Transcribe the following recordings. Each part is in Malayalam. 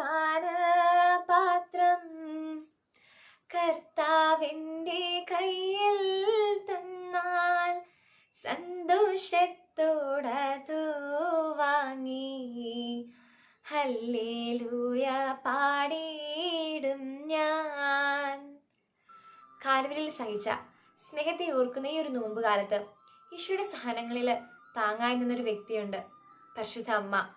പാനപാത്രം. കർത്താവിന്റെ കയ്യിൽ തന്നാൽ സന്തോഷത്തോടതു വാങ്ങി ഹല്ലേലൂയ പാടിയിടും ഞാൻ. കാലവരിൽ സഹിച്ച സ്നേഹത്തെ ഓർക്കുന്ന ഈ ഒരു നോമ്പ് കാലത്ത് ഈശോയുടെ സഹനങ്ങളിൽ താങ്ങായി നിന്നൊരു വ്യക്തിയുണ്ട്. പരിശുദ്ധ അമ്മ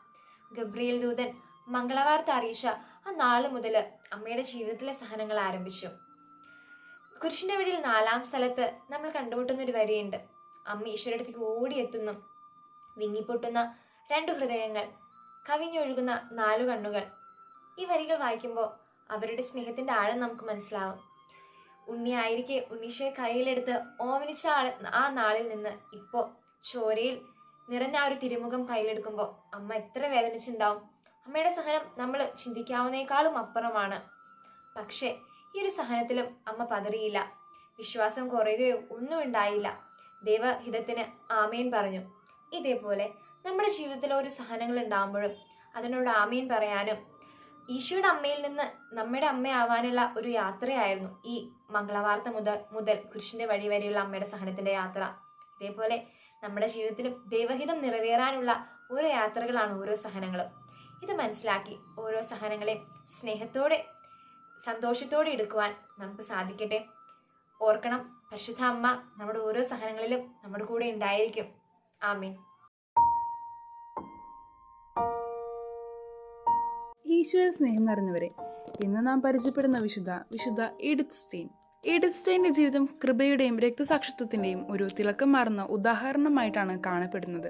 ഗബ്രിയേൽ ദൂതൻ മംഗളവാർത്ത അറിയിച്ച ആ നാൾ മുതൽ അമ്മയുടെ ജീവിതത്തിലെ സഹനങ്ങൾ ആരംഭിച്ചു. കുരിശിന്റെ വഴിയിൽ നാലാം സ്ഥലത്ത് നമ്മൾ കണ്ടുമുട്ടുന്ന ഒരു വരിയുണ്ട്. അമ്മ ഈശ്വരടുത്തേക്ക് ഓടിയെത്തുന്നു. വിങ്ങിപ്പൊട്ടുന്ന രണ്ടു ഹൃദയങ്ങൾ കവിഞ്ഞൊഴുകുന്ന നാലു കണ്ണുകൾ. ഈ വരികൾ വായിക്കുമ്പോൾ അവരുടെ സ്നേഹത്തിന്റെ ആഴം നമുക്ക് മനസ്സിലാവും. ഉണ്ണിയായിരിക്കെ ഉണ്ണീഷയെ കയ്യിലെടുത്ത് ഓമനിച്ച ആൾ ആ നാളിൽ നിന്ന് ഇപ്പോ ചോരയിൽ നിറഞ്ഞ ആ ഒരു തിരുമുഖം കയ്യിലെടുക്കുമ്പോൾ അമ്മ എത്ര വേദനിച്ചിട്ടുണ്ടാവും അമ്മയുടെ സഹനം നമ്മൾ ചിന്തിക്കാവുന്നേക്കാളും അപ്പുറമാണ്. പക്ഷേ ഈ ഒരു സഹനത്തിലും അമ്മ പതറിയില്ല. വിശ്വാസം കുറയുകയോ ഒന്നും ഉണ്ടായില്ല. ദൈവഹിതത്തിന് ആമേൻ പറഞ്ഞു. ഇതേപോലെ നമ്മുടെ ജീവിതത്തിൽ ഒരു സഹനങ്ങൾ ഉണ്ടാകുമ്പോഴും അതിനോട് ആമേൻ പറയാനും ഈശോയുടെ അമ്മയിൽ നിന്ന് നമ്മുടെ അമ്മയാവാനുള്ള ഒരു യാത്രയായിരുന്നു ഈ മംഗളവാർത്ത മുതൽ മുതൽ കുരിശിന്റെ വഴി വരെയുള്ള അമ്മയുടെ സഹനത്തിന്റെ യാത്ര. ഇതേപോലെ നമ്മുടെ ജീവിതത്തിലും ദൈവഹിതം നിറവേറാനുള്ള ഓരോ യാത്രകളാണ് ഓരോ സഹനങ്ങളും. ഇത് മനസ്സിലാക്കി ഓരോ സഹനങ്ങളെ സ്നേഹത്തോടെ സന്തോഷത്തോടെ എടുക്കുവാൻ നമുക്ക് സാധിക്കട്ടെ. ഓർക്കണം പരിശുദ്ധ അമ്മ നമ്മുടെ ഓരോ സഹനങ്ങളിലും നമ്മുടെ കൂടെ ഉണ്ടായിരിക്കും. ആമീൻ. ഈശ്വര സ്നേഹം നിറഞ്ഞവരെ ഇന്ന് നാം പരിചയപ്പെടുന്ന വിശുദ്ധ വിശുദ്ധ എഡിത്ത് സ്റ്റെയിൻ എഡിത്ത് സ്റ്റെയിന്റെ ജീവിതം കൃപയുടെയും രക്തസാക്ഷിത്വത്തിന്റെയും ഒരു തിളക്കം മാറുന്ന ഉദാഹരണമായിട്ടാണ് കാണപ്പെടുന്നത്.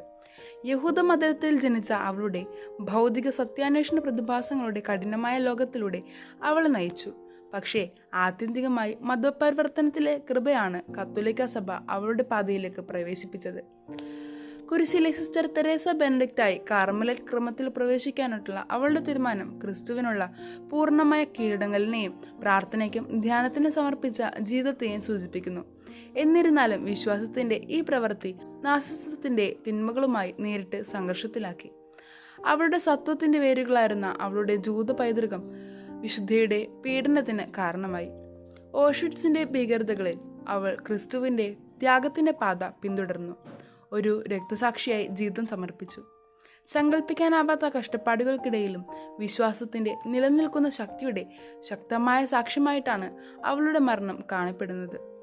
യഹൂദ മതത്തിൽ ജനിച്ച അവളുടെ ഭൗതിക സത്യാന്വേഷണ പ്രതിഭാസങ്ങളുടെ കഠിനമായ ലോകത്തിലൂടെ അവൾ നയിച്ചു. പക്ഷേ ആത്യന്തികമായി മതപരിവർത്തനത്തിലെ കൃപയാണ് കത്തോലിക്ക സഭ അവളുടെ പാതയിലേക്ക് പ്രവേശിപ്പിച്ചത്. കുരിശിലെ സിസ്റ്റർ തെരേസ ബെൻഡിക്റ്റായി കാർമലറ്റ് ക്രമത്തിൽ പ്രവേശിക്കാനായിട്ടുള്ള അവളുടെ തീരുമാനം ക്രിസ്തുവിനുള്ള പൂർണമായ കീഴടങ്ങലിനെയും പ്രാർത്ഥനയ്ക്കും ധ്യാനത്തിന് സമർപ്പിച്ച ജീവിതത്തെയും സൂചിപ്പിക്കുന്നു. എന്നിരുന്നാലും വിശ്വാസത്തിന്റെ ഈ പ്രവൃത്തി നാസിസത്തിന്റെ തിന്മകളുമായി നേരിട്ട് സംഘർഷത്തിലാക്കി. അവളുടെ സത്വത്തിന്റെ വേരുകളായിരുന്ന അവളുടെ ജൂത പൈതൃകം വിശുദ്ധയുടെ പീഡനത്തിന് കാരണമായി. ഓഷിഡ്സിന്റെ ഭീകരതകളിൽ അവൾ ക്രിസ്തുവിന്റെ ത്യാഗത്തിന്റെ പാത പിന്തുടർന്നു. ഒരു രക്തസാക്ഷിയായി ജീവിതം സമർപ്പിച്ചു. സങ്കല്പിക്കാനാവാത്ത കഷ്ടപ്പാടുകൾക്കിടയിലും വിശ്വാസത്തിന്റെ നിലനിൽക്കുന്ന ശക്തിയുടെ ശക്തമായ സാക്ഷ്യമായിട്ടാണ് അവളുടെ മരണം കാണപ്പെടുന്നത്.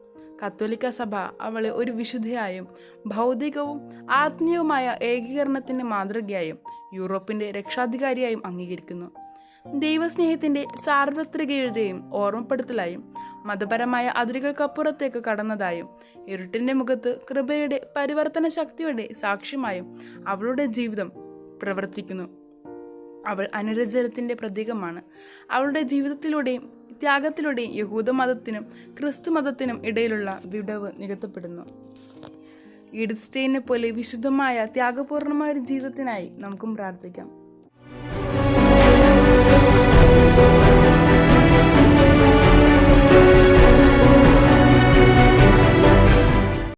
കത്തോലിക്ക സഭ അവളെ ഒരു വിശുദ്ധയായും ഭൗതികവും ആത്മീയവുമായ ഏകീകരണത്തിന്റെ മാതൃകയായും യൂറോപ്പിന്റെ രക്ഷാധികാരിയായും അംഗീകരിക്കുന്നു. ദൈവസ്നേഹത്തിന്റെ സാർവത്രികയുടെയും ഓർമ്മപ്പെടുത്തലായും മതപരമായ അതിരുകൾക്കപ്പുറത്തേക്ക് കടന്നതായും ഇരുട്ടിന്റെ മുഖത്ത് കൃപയുടെ പരിവർത്തന ശക്തിയുടെ സാക്ഷ്യമായും അവളുടെ ജീവിതം പ്രവർത്തിക്കുന്നു. അവൾ അനുരജനത്തിന്റെ പ്രതീകമാണ്. അവളുടെ ജീവിതത്തിലൂടെയും ത്യാഗത്തിലൂടെയും യഹൂദ മതത്തിനും ക്രിസ്തു മതത്തിനും ഇടയിലുള്ള വിടവ് നികത്തപ്പെടുന്നു. ഇഡിസ്റ്റെയിനെ പോലെ വിശുദ്ധമായ ത്യാഗപൂർണമായ ഒരു ജീവിതത്തിനായി നമുക്കും പ്രാർത്ഥിക്കാം.